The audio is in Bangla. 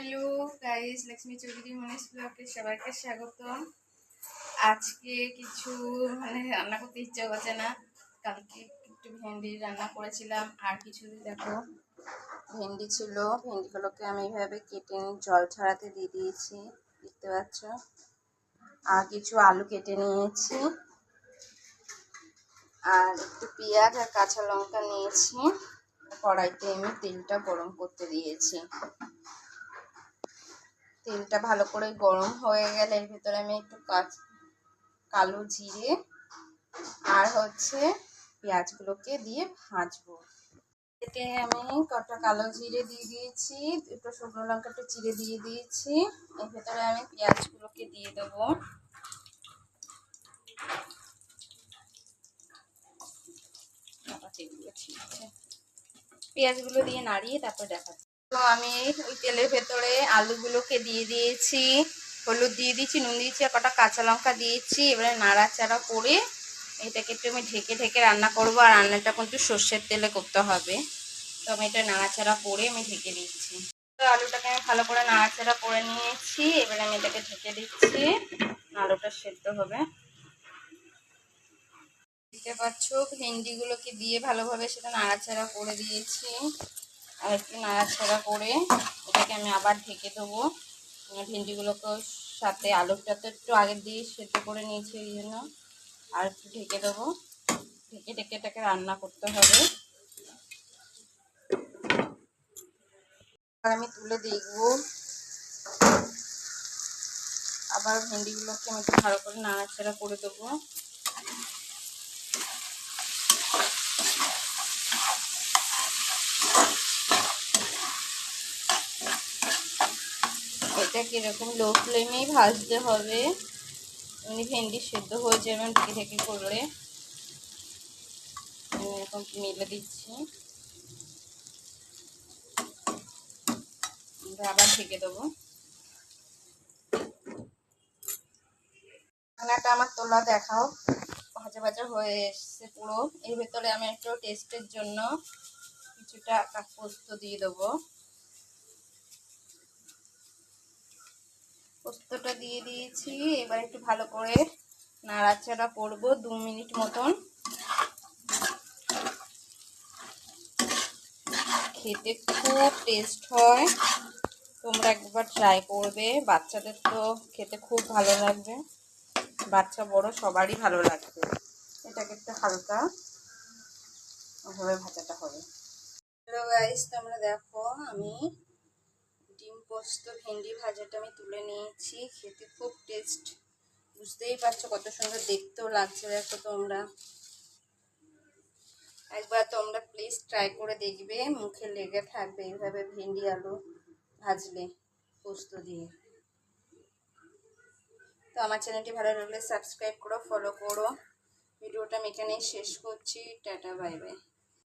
হ্যালো গাইস, লক্ষ্মী চৌধুরী মনীষ ব্লগে সবাইকে স্বাগত আজকে কিছু মানে রান্না করতে ইচ্ছে করছে না। কালকে একটু ভেন্ডি রান্না করেছিলাম, আর কিছু দেখো। ভেন্ডি ছিল, ভেন্ডিগুলোকে আমি এইভাবে কেটে জল ছাড়াতে দিয়ে দিয়েছি, দেখতে পাচ্ছ? আর কিছু আলু কেটে নিয়েছি। আর একটু পেঁয়াজ আর কাঁচা লঙ্কা নিয়েছি। কড়াইতে আমি তেলটা গরম করতে দিয়েছি। তেলটা ভালো করে গরম হয়ে গেলে এর ভিতরে আমি একটু কাঁচ, কালো জিরে আর হচ্ছে পেঁয়াজগুলোকে দিয়ে ভাজবো। এতে আমি কটা কালো জিরে দিয়ে দিয়েছি, দুটো শুকনো লঙ্কা, একটু চিড়ে দিয়ে দিয়েছি। এর ভেতরে আমি পেঁয়াজগুলোকে দিয়ে দেবো। পেঁয়াজগুলো দিয়ে নাড়িয়ে তারপর দেখাচ্ছি। তো আমি ওই তেলের ভেতরে আলুগুলোকে দিয়ে দিয়েছি, হলুদ দিয়ে দিয়েছি, নুন দিয়েছি আর কটা কাঁচা লঙ্কা দিয়েছি। এবারে নাড়াচাড়া করে এটাকে একটু আমি ঢেকে ঢেকে রান্না করব আর রান্নাটা কিন্তু সর্ষের তেলে করতে হবে। তো আমি এটা নাড়াচাড়া করে আমি ঢেকে দিচ্ছি। তো আলুটাকে আমি ভালো করে নাড়াচাড়া করে নিয়েছি, এবারে আমি এটাকে ঢেকে দিচ্ছি। আলুটা সেদ্ধ হবে। দেখতে পাচ্ছ, ভেন্ডিগুলোকে দিয়ে ভালোভাবে সেটা নাড়াচাড়া করে দিয়েছি। আর একটু নাড়াচাড়া করে এটাকে আমি আবার ঢেকে দেবো। ভেন্ডিগুলোকে সাথে, আলুটা তো একটু আগের দিয়ে সেদ্ধ করে নিয়েছি এই জন্য। আর একটু ঢেকে দেবো। ঢেকে ঢেকে এটাকে রান্না করতে হবে। আমি তুলে দেখব আবার ভেন্ডিগুলোকে আমি একটু ভালো করে নাড়াচাড়া করে দেবো। এটা কীরকম লো ফ্লেমেই ভাজতে হবে। এমনি ভেন্ডি সেদ্ধ হয়ে যাবে ঢেকে ঢেকে করলে এরকম মেলে দিচ্ছি। আবার ঢেকে দেবো। রান্নাটা আমার তোলা দেখাও। ভাজা ভাজা হয়ে এসছে পুরো। এর ভেতরে আমি একটু টেস্টের জন্য কিছুটা পোস্ত দিয়ে দেবো। পোস্তটা দিয়ে দিয়েছি। এবার একটু ভালো করে নাড়াচাড়া করব দু মিনিট মতন। খেতে খুব টেস্ট হয়। তোমরা একবার ট্রাই করবে। বাচ্চাদের তো খেতে খুব ভালো লাগবে। বাচ্চা, বড় সবারই ভালো লাগবে। এটাকে একটু হালকা ওভাবে ভাজাটা হবে। হ্যালো গাইস তোমরা দেখো আমি ডিম পোস্ত, ভেন্ডি ভাজাটা আমি তুলে নিয়েছি। খেতে খুব টেস্ট বুঝতেই পারছ কত সুন্দর দেখতেও লাগছে, দেখো তোমরা। একবার তোমরা প্লিজ ট্রাই করে দেখবে, মুখে লেগে থাকবে এইভাবে ভেন্ডি, আলু ভাজলে পোস্ত দিয়ে। তো আমার চ্যানেলটি ভালো লাগলে সাবস্ক্রাইব করো ফলো করো। ভিডিওটা আমি এখানেই শেষ করছি, টাটা বাই বাই